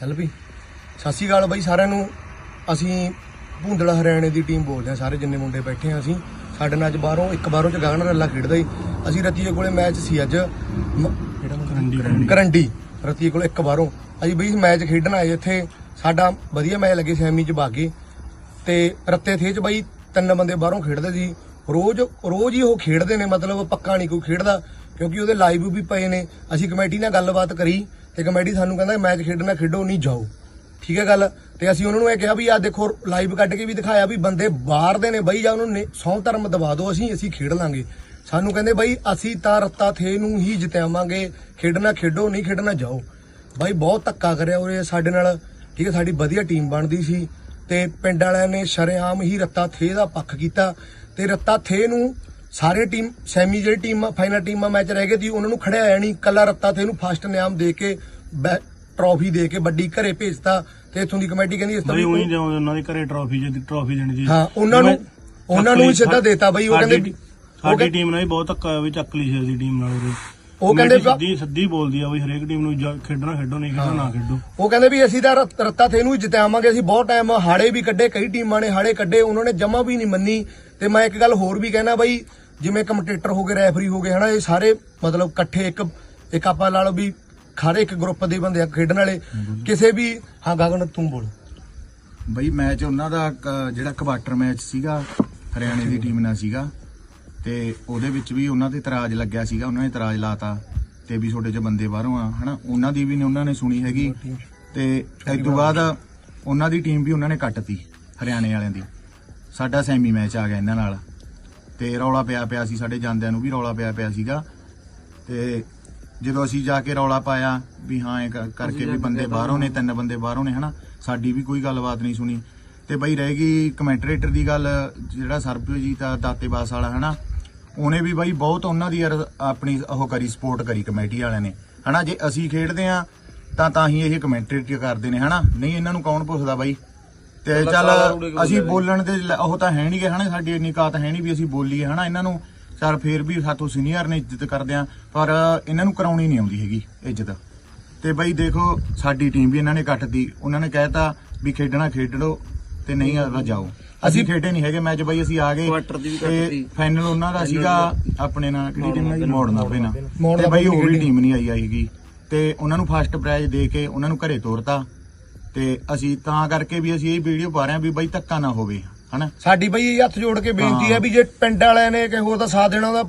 ਚੱਲ ਵੀ ਸਤਿ ਸ਼੍ਰੀ ਅਕਾਲ ਬਾਈ ਸਾਰਿਆਂ ਨੂੰ। ਅਸੀਂ ਭੁੰਦੜਾ ਹਰਿਆਣੇ ਦੀ ਟੀਮ ਬੋਲਦੇ ਆ ਸਾਰੇ ਜਿੰਨੇ ਮੁੰਡੇ ਬੈਠੇ ਆ ਅਸੀਂ। ਸਾਡੇ ਨਾਲ ਅੱਜ ਬਾਹਰੋਂ ਇੱਕ ਬਾਹਰੋਂ ਚ ਗਗਨ ਰੱਲਾ ਖੇਡਦਾ ਸੀ ਅਸੀਂ ਰਤੀਏ ਕੋਲੇ ਮੈਚ ਸੀ ਅੱਜ। ਮੁੰਡਾ? ਕਰੰਡੀ। ਰਤੀਏ ਕੋਲੇ ਇੱਕ ਬਾਹਰੋਂ। ਅਸੀਂ ਬਈ ਮੈਚ ਖੇਡਣ ਆਏ ਇੱਥੇ। ਸਾਡਾ ਵਧੀਆ ਮੈਚ ਲੱਗੇ ਸੈਮੀ ਚ ਬਾਗੇ। ਤੇ ਰੱਤੇ ਥੇ ਚ ਬਾਈ ਤਿੰਨ ਬੰਦੇ ਬਾਹਰੋਂ ਖੇਡਦੇ ਸੀ। ਰੋਜ਼ ਰੋਜ਼ ਹੀ ਉਹ ਖੇਡਦੇ ਨੇ, ਮਤਲਬ ਪੱਕਾ ਨਹੀਂ ਕੋਈ ਖੇਡਦਾ, ਕਿਉਂਕਿ ਉਹਦੇ ਲਾਈਵ ਵੀ ਪਏ ਨੇ। ਅਸੀਂ ਕਮੇਟੀ ਨਾਲ ਗੱਲਬਾਤ ਕਰੀ ਤੇ ਕਮੇਟੀ ਸਾਨੂੰ ਕਹਿੰਦਾ, ਮੈਚ ਖੇਡਣਾ ਖੇਡੋ, ਨਹੀਂ ਜਾਓ। ਠੀਕ ਹੈ ਗੱਲ? ਤੇ ਅਸੀਂ ਉਹਨਾਂ ਨੂੰ ਇਹ ਕਿਹਾ ਵੀ ਆ ਦੇਖੋ ਲਾਈਵ ਕੱਢ ਕੇ ਵੀ ਦਿਖਾਇਆ ਵੀ ਬੰਦੇ ਬਾਹਰ ਦੇ ਨੇ ਬਈ, ਜਾਂ ਉਹਨਾਂ ਨੂੰ ਸੌ ਧਰਮ ਦਵਾ ਦਿਓ, ਅਸੀਂ ਅਸੀਂ ਖੇਡ ਲਾਂਗੇ। ਸਾਨੂੰ ਕਹਿੰਦੇ, ਬਈ, ਅਸੀਂ ਤਾਂ ਰੱਤਾ ਥੇ ਨੂੰ ਹੀ ਜਿਤਾਵਾਂਗੇ। ਖੇਡਣਾ ਖੇਡੋ, ਨਹੀਂ ਖੇਡਣਾ ਜਾਓ। ਬਾਈ, ਬਹੁਤ ਧੱਕਾ ਕਰਿਆ ਉਰੇ ਸਾਡੇ ਨਾਲ। ਠੀਕ ਹੈ, ਸਾਡੀ ਵਧੀਆ ਟੀਮ ਬਣਦੀ ਸੀ ਤੇ ਪਿੰਡ ਵਾਲਿਆਂ ਨੇ ਸ਼ਰੇਆਮ ਹੀ ਰੱਤਾ ਥੇ ਦਾ ਪੱਖ ਕੀਤਾ। ਤੇ ਰੱਤਾ ਥੇ ਨੂੰ ਸਾਰੇ ਟੀਮ ਸੈਮੀ ਜਿਹੜੀ ਟੀਮ ਫਾਈਨਲ ਟੀਮਾਂ ਮੈਚ ਰਹਿ ਗਏ ਸੀ ਉਹਨਾਂ ਨੂੰ ਖੜਿਆ ਨਹੀਂ। ਕੱਲਾ ਰੱਤਾ ਥੇ ਨੂੰ ਫਸਟ ਨਿਆਮ ਦੇ ਕੇ ਟਰੋਫੀ ਦੇ ਕੇ ਵੱਡੀ ਘਰੇ ਭੇਜਤਾ ਤੇ ਇਥੋਂ ਦੀ ਕਮੇਟੀ ਕਹਿੰਦੀ ਇਸ ਤੋਂ ਬਈ ਵੀ ਉਹੀ ਜਿਉਂ ਉਹਨਾਂ ਦੇ ਘਰੇ ਟਰੋਫੀ ਜੇ ਟਰੋਫੀ ਦੇਣੀ ਜੀ ਹਾਂ, ਉਹਨਾਂ ਨੂੰ- ਉਹਨਾਂ ਨੂੰ ਸਿੱਧਾ ਦੇਤਾ ਬਈ, ਉਹ ਕਹਿੰਦੇ ਸਾਡੀ ਟੀਮ ਨਾਲ ਵੀ ਬਹੁਤ ਧੱਕਾ ਹੋਇਆ ਵੀ ਚੱਕ ਲਈ ਸੀ ਟੀਮ ਨਾਲ ਉਹਦੇ ਉਹ ਕਹਿੰਦੇ ਸਿੱਧੀ ਸਿੱਧੀ ਬੋਲਦੀ ਆ ਬਈ ਹਰੇਕ ਟੀਮ ਨੂੰ ਜਾ- ਖੇਡਣਾ ਖੇਡੋ ਨਹੀਂ ਖੇਡਣਾ ਨਾ ਖੇਡੋ। ਉਹ ਕਹਿੰਦੇ ਵੀ ਅਸੀਂ ਤਾਂ ਰੱਤ- ਰੱਤਾ ਥੇ ਨੂੰ ਹੀ ਜਿਤਾਵਾਂਗੇ ਅਸੀਂ ਬਹੁਤ ਟਾਈਮ ਹਾੜੇ ਵੀ ਕੱਢੇ ਕਈ ਟੀਮਾਂ ਨੇ ਹਾੜੇ ਕੱਢੇ ਉਹਨਾਂ ਨੇ ਜਮਾ ਵੀ ਨਹੀਂ ਮੰਨੀ। ਤੇ ਮੈਂ ਇੱਕ ਗੱਲ ਹੋਰ ਵੀ ਕਹਿਣਾ ਬਈ ਜਿਵੇਂ ਕਮੈਂਟੇਟਰ ਹੋ ਗਏ ਰੈਫਰੀ ਹੋ ਗਏ ਹਨਾ ਇਹ ਸਾਰੇ ਮਤਲਬ ਇਕੱਠੇ ਇੱਕ ਇੱਕ ਆਪਾਂ ਲਾ ਲਓ ਵੀ ਖਾਰੇ ਇੱਕ ਗਰੁੱਪ ਦੇ ਬੰਦੇ ਆ ਖੇਡਣ ਵਾਲੇ। ਕਿਸੇ ਵੀ ਹਾਂ ਗਗਨ ਤੂੰ ਬੋਲ। ਬਈ ਮੈਚ ਉਹਨਾਂ ਦਾ ਕ- ਜਿਹੜਾ ਕੁਆਟਰ ਮੈਚ ਸੀਗਾ ਹਰਿਆਣੇ ਦੀ ਟੀਮ ਨਾਲ ਸੀਗਾ ਤੇ ਉਹਦੇ ਵਿੱਚ ਵੀ ਉਹਨਾਂ ਤੇ ਇਤਰਾਜ਼ ਲੱਗਿਆ ਸੀਗਾ, ਉਹਨਾਂ ਨੇ ਇਤਰਾਜ਼ ਲਾਤਾ ਤੇ ਵੀ ਤੁਹਾਡੇ ਜਿਹੇ ਬੰਦੇ ਬਾਹਰੋਂ ਆ, ਹਨਾ? ਉਹਨਾਂ ਦੀ ਵੀ ਨੇ, ਉਹਨਾਂ ਨੇ ਸੁਣੀ ਹੈਗੀ। ਤੇ ਇਸ ਤੋਂ ਬਾਅਦ ਉਹਨਾਂ ਦੀ ਟੀਮ ਵੀ ਉਹਨਾਂ ਨੇ ਕੱਟਤੀ, ਹਰਿਆਣੇ ਵਾਲਿਆਂ ਦੀ। ਸਾਡਾ ਸੈਮੀ ਮੈਚ ਆ ਗਿਆ ਇਹਨਾਂ ਨਾਲ। ਤੇ ਰੌਲਾ ਪਿਆ ਪਿਆ ਸੀ, ਸਾਡੇ ਜਾਂਦਿਆਂ ਨੂੰ ਵੀ ਰੌਲਾ ਪਿਆ ਪਿਆ ਸੀਗਾ। ਤੇ ਜਦੋਂ ਅਸੀਂ ਜਾ ਕੇ ਰੌਲਾ ਪਾਇਆ ਵੀ ਹਾਂ, ਇਹ ਕਰਕੇ ਵੀ ਬੰਦੇ ਬਾਹਰੋਂ ਨੇ, ਤਿੰਨ ਬੰਦੇ ਬਾਹਰੋਂ ਨੇ, ਹਨਾ? ਸਾਡੀ ਵੀ ਕੋਈ ਗੱਲਬਾਤ ਨਹੀਂ ਸੁਣੀ। ਤੇ ਬਈ ਰਹਿ ਗਈ ਕਮੈਂਟਰੇਟਰ ਦੀ ਗੱਲ, ਜਿਹੜਾ ਸਰਬਜੀਤ ਆ ਦਾਤੇਵਾਸ ਵਾਲਾ, ਹਨਾ? ਉਹਨੇ ਵੀ ਬਾਈ ਬਹੁਤ ਉਹਨਾਂ ਦੀ ਯਾਰ ਆਪਣੀ ਉਹ ਕਰੀ ਸਪੋਰਟ ਕਰੀ ਕਮੇਟੀ ਵਾਲਿਆਂ ਨੇ। ਹਨਾ ਜੇ ਅਸੀਂ ਖੇਡਦੇ ਆ ਤਾਂ ਤਾਂ ਹੀ ਇਹ ਕਮੈਂਟਰੇਟ ਕਰਦੇ ਨੇ ਹਨਾ? ਨਹੀਂ ਇਹਨਾਂ ਨੂੰ ਕੌਣ ਪੁੱਛਦਾ ਬਾਈ? ਤੇ ਚੱਲ ਅਸੀਂ ਬੋਲਣ ਦੇ ਉਹ ਤਾਂ ਹੈ ਨਹੀਂਗੇ ਹਨਾ? ਸਾਡੀ ਇੰਨੀ ਕਾਤ ਹੈ ਨਹੀਂ ਵੀ ਅਸੀਂ ਬੋਲੀਏ ਹਨਾ? ਇਹਨਾਂ ਨੂੰ ਚੱਲ ਫੇਰ ਵੀ ਸਾਤੋਂ ਸੀਨੀਅਰ ਨੇ ਇੱਜ਼ਤ ਕਰਦੇ ਆ ਪਰ ਇਹਨਾਂ ਨੂੰ ਕਰਾਉਣੀ ਨਹੀਂ ਆਉਂਦੀ ਹੈਗੀ ਇੱਜ਼ਤ। ਤੇ ਬਈ ਦੇਖੋ ਸਾਡੀ ਟੀਮ ਵੀ ਇਹਨਾਂ ਨੇ ਕੱਟਦੀ ਉਹਨਾਂ ਨੇ ਕਹਿਤਾ ਵੀ ਖੇਡਣਾ ਖੇਡ ਲਓ ਤੇ ਨਹੀਂ ਆ ਜਾਓ। ਅਸੀਂ ਖੇਡੇ ਨਹੀਂ ਹੈਗੇ ਮੈਚ ਬਈ ਅਸੀਂ ਆ ਗਏ ਕੁਆਟਰ ਦੀ ਵੀ ਤੇ ਕੱਟਤੀ। ਫਾਈਨਲ ਉਹਨਾਂ ਦਾ ਸੀਗਾ ਆਪਣੇ ਨਾਲ ਕਿਹੜੀ ਟੀਮ ਨਾਲ ਮੋੜਨਾ ਪੈਣਾ ਤੇ ਬਈ ਉਹ ਵੀ ਟੀਮ ਨਹੀਂ ਆਈ ਆਈਗੀ ਤੇ ਉਹਨਾਂ ਨੂੰ ਫਸਟ ਪ੍ਰਾਈਜ਼ ਦੇ ਕੇ ਉਹਨਾਂ ਨੂੰ ਘਰੇ ਤੋਰਤਾ। ਤੇ ਅਸੀਂ ਤਾਂ ਕਰਕੇ ਵੀ ਅਸੀਂ ਇਹ ਵੀਡੀਓ ਪਾ ਰਹੇ ਹਾਂ ਵੀ ਬਈ ਧੱਕਾ ਨਾ ਹੋਵੇ ਹਨਾ? ਸਾਡੀ ਬਈ ਹੱਥ ਜੋੜ ਕੇ ਬੇਨਤੀ ਹੈ ਹਾਂ। ਵੀ ਜੇ ਪਿੰਡ ਵਾਲਿਆਂ ਨੇ ਕਿਸੇ ਹੋਰ ਦਾ ਸਾਥ ਦੇਣਾ ਉਹਦਾ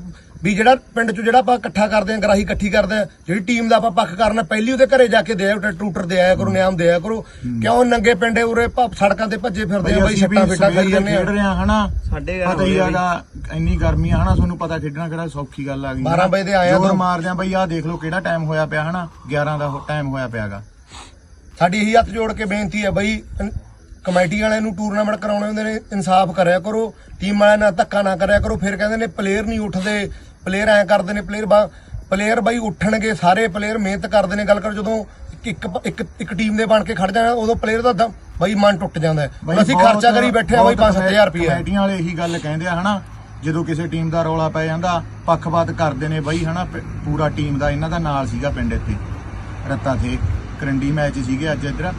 ਵੀ ਜਿਹੜਾ ਪਿੰਡ ਚ ਜਿਹੜਾ ਆਪਾਂ ਇਕੱਠਾ ਕਰਦੇ ਆਂ ਗਰਾਹੀ ਇਕੱਠੀ ਕਰਦੇ ਆਂ ਜਿਹੜੀ ਟੀਮ ਦਾ ਆਪਾਂ ਪੱਖ ਕਰਨਾ ਪਹਿਲੀ ਉਹਦੇ ਘਰੇ ਜਾ ਕੇ ਦਿਆ ਟਰੂਟਰ ਦੇ ਆਇਆ ਕਰੋ ਨਿਆਮ ਦਿਆ ਕਰੋ। ਕਿਉਂ ਨੰਗੇ ਪਿੰਡੇ ਉਰੇ ਸੜਕਾਂ ਤੇ ਭੱਜੇ ਫਿਰਦੇ ਆ ਬਈ ਛੱਟਾਂ ਫਿੱਟਾਂ ਖਾਈ ਜਾਂਦੇ ਦੇ ਖੇਡ ਆ ਰਹੇ ਹਾਂ ਹਨਾ? ਸਾਡੇ ਘਰ ਪਤਾ ਹੀ ਇੰਨੀ ਗਰਮੀ ਆ ਹਨਾ? ਤੁਹਾਨੂੰ ਪਤਾ ਖੇਡਣਾ ਕਿਹੜਾ ਸੌਖੀ ਗੱਲ ਆ ਗਈ 12 ਵਜੇ ਦੇ ਆਏ ਆ ਜ਼ੋਰ ਤਾਂ- ਮਾਰਦੇ ਆ ਬਈ ਆਹ ਦੇਖ ਲਓ ਕਿਹੜਾ ਟਾਈਮ ਹੋਇਆ ਪਿਆ ਹਨਾ? 11 ਦਾ ਟਾਈਮ ਹੋਇਆ ਪਿਆਗਾ। ਸਾਡੀ ਇਹੀ ਹੱਥ ਜੋੜ ਕੇ ਬੇਨਤੀ ਹੈ ਬਈ ਕਮੇਟੀ ਵਾਲਿਆਂ ਨੂੰ ਟੂਰਨਾਮੈਂਟ ਕਰਾਉਣੇ ਹੁੰਦੇ ਨੇ ਇਨਸਾਫ ਕਰਿਆ ਕਰੋ ਟੀਮ ਵਾਲਿਆਂ ਨਾਲ ਧੱਕਾ ਨਾ ਕਰਿਆ ਕਰੋ ਫਿਰ ਕਹਿੰਦੇ ਨੇ ਪਲੇਅਰ ਨਹੀਂ ਉੱਠਦੇ। ਪਲੇਅਰ ਐ ਕਰਦੇ ਨੇ ਪਲੇਅਰ ਬਾ ਪਲੇਅਰ ਬਾਈ ਉੱਠਣਗੇ ਸਾਰੇ ਪਲੇਅਰ ਮਿਹਨਤ ਕਰਦੇ ਨੇ। ਗੱਲ ਕਰ ਜਦੋਂ ਇੱਕ ਇੱਕ ਇੱਕ ਟੀਮ ਦੇ ਬਣ ਕੇ ਖੜ ਜਾਣਾ ਉਦੋਂ ਪਲੇਅਰ ਦਾ ਬਾਈ ਮਨ ਟੁੱਟ ਜਾਂਦਾ ਅਸੀਂ ਖਰਚਾ ਕਰੀ ਬੈਠੇ ਆ ਬਾਈ ਬਹੁਤ 5-7000 ਰੁਪਏ ਕਮੇਟੀਆਂ ਵਾਲੇ ਇਹੀ ਗੱਲ ਕਹਿੰਦੇ ਆ ਹਨਾ? ਜਦੋਂ ਕਿਸੇ ਟੀਮ ਦਾ ਰੌਲਾ ਪੈ ਜਾਂਦਾ ਪੱਖਪਾਤ ਕਰਦੇ ਨੇ ਬਈ ਹਨਾ? ਪੂਰਾ ਟੀਮ ਦਾ ਇਹਨਾਂ ਦਾ ਨਾਲ ਸੀਗਾ ਪਿੰਡ ਇੱਥੇ। ਰੱਤਾ ਤੇ ਕਰੰਡੀ ਮੈਚ ਸੀਗੇ ਅੱਜ ਇੱਧਰ।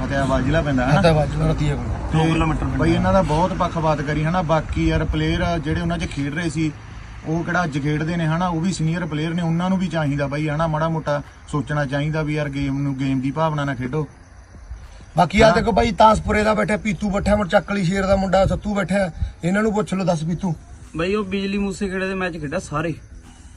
ਫਤਿਆਬਾਦ ਜ਼ਿਲ੍ਹਾ ਪੈਂਦਾ ਹਨਾ? ਹੱਥਾਂ ਵੱਜ ਰਤੀ ਹੈ ਦੋ ਕਿਲੋਮੀਟਰ ਬਈ ਇਹਨਾਂ ਦਾ ਬਹੁਤ ਪੱਖਪਾਤ ਕਰੀ ਹਨਾ? ਬਾਕੀ ਯਾਰ ਪਲੇਅਰ ਜਿਹੜੇ ਉਹਨਾਂ 'ਚ ਖੇਡ ਰਹੇ ਸੀ ਉਹ ਕਿਹੜਾ ਅੱਜ ਖੇਡਦੇ ਨੇ ਹਨਾ ਉਹ ਵੀ ਸੀਨੀਅਰ ਪਲੇਅਰ ਨੇ ਉਹਨਾਂ ਨੂੰ ਵੀ ਚਾਹੀਦਾ ਬਈ ਹਨਾ ਮਾੜਾ ਮੋਟਾ ਸੋਚਣਾ ਚਾਹੀਦਾ ਵੀ ਯਾਰ ਗੇਮ ਨੂੰ ਗੇਮ ਦੀ ਭਾਵਨਾ ਨਾਲ ਖੇਡੋ। ਬਾਕੀ ਆ ਦੇਖੋ ਬਾਈ ਤਾਸਪੁਰੇ ਦਾ ਬੈਠਾ ਪੀਤੂ ਬੈਠਾ ਮਰ ਚੱਕਲੀ ਸ਼ੇਰ ਦਾ ਮੁੰਡਾ ਸੱਤੂ ਬੈਠਾ ਇਹਨਾਂ ਨੂੰ ਪੁੱਛ ਲਓ ਦੱਸ ਪੀਤੂ। ਬਈ ਉਹ ਬਿਜਲੀ ਮੂਸੇ ਖੇੜੇ ਦੇ ਮੈਚ ਖੇਡਿਆ ਸਾਰੇ।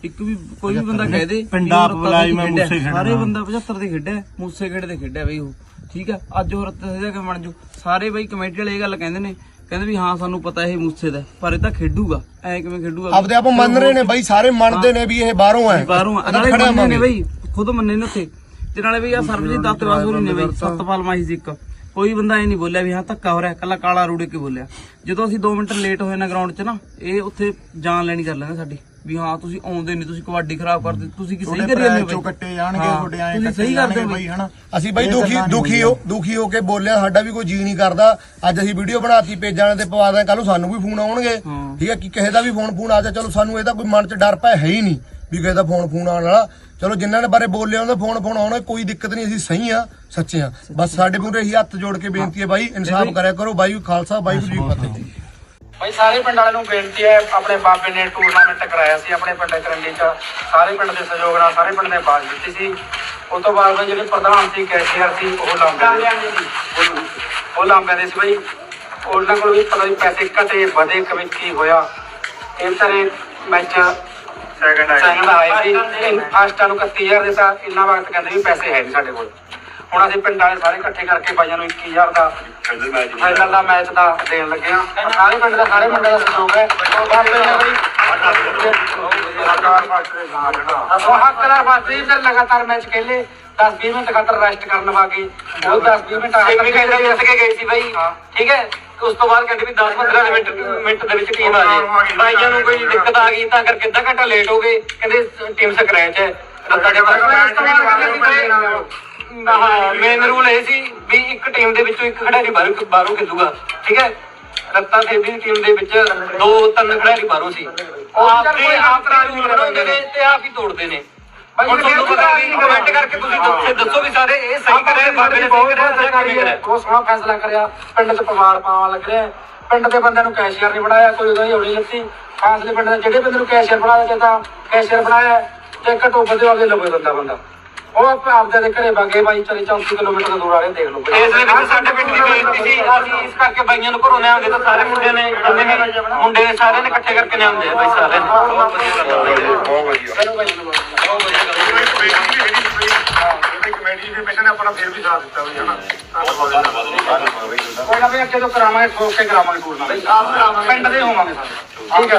ਇੱਕ ਵੀ ਕੋਈ ਵੀ ਬੰਦਾ ਕਹਿ ਦੇ ਪਿੰਡਾਂ ਬੁਲਾਈ ਮੈਂ ਖੇਡਿਆ। ਮੂਸੇ ਖੇਡਣਾ। ਸਾਰੇ ਬੰਦਾ 75 ਦੇ ਖੇਡਿਆ ਮੂਸੇ ਖੇੜੇ ਦੇ ਖੇਡਿਆ ਬਈ ਉਹ। ਠੀਕ ਆ ਅੱਜ ਉਹ ਰੱਤ ਦੇ ਕੇ ਬਣ ਜੂ ਸਾਰੇ ਬਈ ਕਮੇਟੀ ਵਾਲੇ ਇਹ ਗੱਲ ਕਹਿੰਦੇ ਨੇ ਕਹਿੰਦੇ ਵੀ ਹਾਂ ਸਾਨੂੰ ਪਤਾ ਇਹ ਮੂਸੇ ਦਾ ਹੈ, ਪਰ ਇਹ ਤਾਂ ਖੇਡੂਗਾ। ਐ ਕਿਵੇਂ ਖੇਡੂਗਾ? ਆਪਦੇ ਆਪ ਮੰਨ ਰਹੇ ਨੇ ਬਾਈ ਸਾਰੇ ਮੰਨਦੇ ਨੇ ਵੀ ਇਹ ਬਾਹਰੋਂ ਹੈ। ਬਾਹਰੋਂ ਆ। ਨਾਲੇ ਮੰਨੇ ਨੇ ਬਈ ਖੁਦ ਮੰਨੇ ਨੇ ਉੱਥੇ। ਤੇ ਨਾਲੇ ਬਈ ਆ ਸਰਬਜੀਤ ਦਾਤੇਵਾਸ ਹੋਰੀ ਨੇ ਬਈ ਸਤਪਾਲ ਮਾਹੀ ਜੀ ਇੱਕ। ਕੋਈ ਬੰਦਾ ਇਹ ਨਹੀਂ ਬੋਲਿਆ ਵੀ ਹਾਂ ਧੱਕਾ ਹੋ ਰਿਹਾ ਕੱਲਾ ਕਾਲਾ ਰੂੜੇ ਕੇ ਬੋਲਿਆ? ਜਦੋਂ ਅਸੀਂ 2 ਮਿੰਟ ਲੇਟ ਹੋਏ ਨਾ ਗਰਾਊਂਡ 'ਚ ਨਾ ਇਹ ਉੱਥੇ ਜਾਨ ਲੈਣੀ ਕਰ ਲੈਂਦੇ ਸਾਡੀ ਵੀ ਹਾਂ ਤੁਸੀਂ ਆਉਂਦੇ ਨਹੀਂ ਤੁਸੀਂ ਕਬੱਡੀ ਖਰਾਬ ਕਰਦੇ ਤੁਸੀਂ ਕੀ ਸਹੀ ਕਰੀ ਜਾਂਦੇ ਹੋ ਬਾਈ? ਕੱਟੇ ਜਾਣਗੇ ਤੁਹਾਡੇ ਐਂ ਤੁਸੀਂ ਸਹੀ ਕਰਦੇ ਹੋ ਬਈ। ਹਨਾ? ਅਸੀਂ ਬਾਈ ਦੁਖੀ ਦੁਖੀ ਹੋ ਦੁਖੀ ਹੋ ਕੇ ਬੋਲਿਆ ਸਾਡਾ ਵੀ ਕੋਈ ਜੀ ਨਹੀਂ ਕਰਦਾ। ਅੱਜ ਅਸੀਂ ਵੀਡੀਓ ਬਣਾਤੀ ਪੇਜਾਂ ਤੇ ਪਵਾ ਦਾਂ ਕੱਲ ਨੂੰ ਸਾਨੂੰ ਵੀ ਫੋਨ ਆਉਣਗੇ। ਠੀਕ ਹੈ ਕਿ ਕਿਸੇ ਦਾ ਵੀ ਫੋਨ ਫੋਨ ਆ ਜਾ ਚਲੋ ਸਾਨੂੰ ਇਹਦਾ ਕੋਈ ਮਨ 'ਚ ਡਰ ਪੈ ਹੈ ਹੀ ਨਹੀਂ। ਵੀ ਕਿਸੇ ਦਾ ਫੋਨ ਫੋਨ ਆਉਣ ਵਾਲਾ। ਚਲੋ ਜਿਨ੍ਹਾਂ ਨੇ ਬਾਰੇ ਬੋਲਿਆ ਉਹਨਾਂ ਦਾ ਫੋਨ ਫੋਨ ਆਉਣਾ ਕੋਈ ਦਿੱਕਤ ਨਹੀਂ ਅਸੀਂ ਸਹੀ ਆ ਸੱਚੇ ਆ। ਬਸ ਸਾਡੇ ਮੂਹਰੇ ਹੀ ਹੱਥ ਜੋੜ ਕੇ ਬੇਨਤੀ ਹੈ ਬਾਈ ਇਨਸਾਫ ਕਰਿਆ ਕਰੋ ਬਾਈ ਖਾਲਸਾ ਬਾਈ ਜੀ ਫਤਿਹ। ਭਾਈ ਸਾਰੇ ਪਿੰਡ ਵਾਲਿਆਂ ਨੂੰ ਬੇਨਤੀ ਹੈ ਆਪਣੇ ਬਾਬੇ ਨੇ ਟੂਰਨਾਮੈਂਟ ਕਰਾਇਆ ਸੀ ਆਪਣੇ ਪਿੰਡ ਕਰੰਡੀ ਚ। ਸਾਰੇ ਪਿੰਡ ਦੇ ਸਹਿਯੋਗ ਨਾਲ ਸਾਰੇ ਪਿੰਡ ਨੇ ਬਾਜ਼ ਦਿੱਤੀ ਸੀ। ਉਸ ਤੋਂ ਬਾਅਦ ਜਿਹੜੇ ਪ੍ਰਧਾਨ ਸੀ ਕੈਸ਼ੀਅਰ ਸੀ ਉਹ ਲਾਂਬੇ ਉਹ ਲਾਂਬੇ ਦੇ ਸੀ ਭਾਈ ਉਹਨਾਂ ਕੋਲ ਵੀ ਪਤਾ ਨਹੀਂ ਪੈਸੇ ਘਟੇ ਵਧੇ ਕਿਵੇਂ ਕੀ ਹੋਇਆ। ਇਹ ਵਿਚਾਰੇ ਮੈਚ ਸੈਕੰਡ ਸੈਕੰਡ ਆਏ ਸੀ। ਫਸਟਾਂ ਨੂੰ 31000 ਦਿੱਤਾ ਇੰਨਾ ਵਕਤ ਕਹਿੰਦੇ ਵੀ ਪੈਸੇ ਹੈ ਨਹੀਂ ਸਾਡੇ ਕੋਲ। ਹੁਣ ਅਸੀਂ ਪਿੰਡ ਵਾਲੇ ਸਾਰੇ ਇਕੱਠੇ ਕਰਕੇ ਬਾਈਆਂ ਨੂੰ 21000 ਦਾ ਫਾਈਨਲ ਦਾ। ਮੈਚ ਦਾ ਦੇਣ ਲੱਗੇ ਆ ਸਾਰੇ ਪਿੰਡ ਦਾ ਸਾਰੇ ਪਿੰਡ ਦਾ ਸਹਿਯੋਗ ਹੈ। ਬਾਬੇ ਨੇ ਬਈ ਉਹ ਹੱਕ ਦਾ ਫਾਸੀ ਤੇ ਲਗਾਤਾਰ ਮੈਚ ਖੇਲੇ। 10 20 ਮਿੰਟ ਖਾਤਰ ਰੈਸਟ ਕਰਨ ਵਾਗੇ। ਉਹ 10 20 ਮਿੰਟ ਸੇਮੀ ਕਹਿੰਦੇ ਜਿੱਤ ਕੇ ਗਈ ਸੀ ਬਾਈ। ਠੀਕ ਹੈ? ਉਸ ਤੋਂ ਬਾਅਦ ਕਹਿੰਦੇ ਵੀ 10 15 ਮਿੰਟ ਮਿੰਟ ਦੇ ਵਿੱਚ ਟੀਮ ਆ ਜੇ। ਬਾਈਆਂ ਨੂੰ ਕੋਈ ਦਿੱਕਤ ਆ ਗਈ ਤਾਂ ਕਰਕੇ ਅੱਧਾ ਘੰਟਾ ਲੇਟ ਹੋ ਗਏ। ਕਹਿੰਦੇ ਟੀਮ ਸਕ੍ਰੈਚ ਹੈ। ਮੇਨ ਰੂਲ ਇਹ ਸੀ ਵੀ ਇੱਕ ਟੀਮ ਦੇ ਵਿੱਚੋਂ ਇੱਕ ਖਿਡਾਰੀ ਬਾਹਰੋਂ ਬਾਹਰੋਂ ਖੇਡੂਗਾ। ਠੀਕ ਹੈ? ਰੱਤਾ ਖੇਡੀ ਦੀ ਟੀਮ ਦੇ ਵਿੱਚ ਦੋ ਤਿੰਨ ਖਿਡਾਰੀ ਬਾਹਰੋਂ ਸੀ। ਉਹ ਆਪੇ ਆਪ ਰੂਲ ਬਣਾਉਂਦੇ ਨੇ ਤੇ ਆਪ ਹੀ ਤੋੜਦੇ ਨੇ। ਹੁਣ ਤੁਹਾਨੂੰ ਪਤਾ ਵੀ ਕਮੈਂਟ ਕਰਕੇ ਤੁਸੀਂ ਦੱਸੋ ਦੱਸੋ ਵੀ ਸਾਰੇ ਇਹ ਸਹੀ ਕਰਿਆ ਬਾਬੇ ਨੇ ਕਰਿਆ ਜਾਂ ਕਿਵੇਂ ਕਰਿਆ। ਬਹੁਤ ਸੋਹਣਾ ਫੈਸਲਾ ਕਰਿਆ। ਪਿੰਡ 'ਚ ਪਵਾਰ ਪਾਉਣ ਲੱਗ ਰਿਹਾ। ਪਿੰਡ ਦੇ ਬੰਦਿਆਂ ਨੂੰ ਕੈਸ਼ੀਅਰ ਨਹੀਂ ਬਣਾਇਆ ਕੋਈ ਉਹਦਾ ਹੌਲੀ ਲੱਤੀ। ਫਾਸਲੇ ਪਿੰਡ ਦੇ ਜਿਹੜੇ ਬੰਦੇ ਨੂੰ ਕੈਸ਼ੀਅਰ ਬਣਾਇਆ ਜਾਂਦਾ ਕੈਸ਼ੀਅਰ ਬਣਾਇਆ। ਤੇ ਘਟੋ ਵਧੇ ਆਪਦੇ ਲਵੇ ਬੰਦਾ ਬੰਦਾ। ਉਹ ਆਪ ਆਪਦੇ ਦੇ ਘਰੇ ਬਾਗੇ ਬਾਈ 40 34 ਕਿਲੋਮੀਟਰ ਦੂਰ ਵਾਲੇ ਦੇਖ ਲਓ ਇਸ ਦੇ ਵਿੱਚ ਸਾਡੇ ਪਿੰਡ ਦੀ ਬੇਇੱਜ਼ਤੀ ਸੀ। ਅਸੀਂ ਇਸ ਕਰਕੇ ਬਾਈਆਂ ਨੂੰ ਘਰੋਂ ਲਿਆਉਂਦੇ ਤਾਂ ਸਾਰੇ ਮੁੰਡੇ ਨੇ ਜਿੰਨੇ ਵੀ ਮੁੰਡੇ ਸਾਰਿਆਂ ਨੇ ਇਕੱਠੇ ਕਰਕੇ ਲਿਆਉਂਦੇ ਆ ਬਾਈ ਸਾਰੇ ਬਹੁਤ ਵਧੀਆ ਗੱਲ ਹੈ। ਕੋਈ ਨਾ ਵੀ ਅੱਗੇ ਤੋਂ ਕਰਾਵਾਂਗੇ ਠੋਕ ਕੇ ਕਰਾਵਾਂਗੇ ਟੂਰਨਾਮੈਂਟ ਪਿੰਡ ਦੇ ਹੋਵਾਂਗੇ ਸਾਰੇ। ਠੀਕ ਹੈ।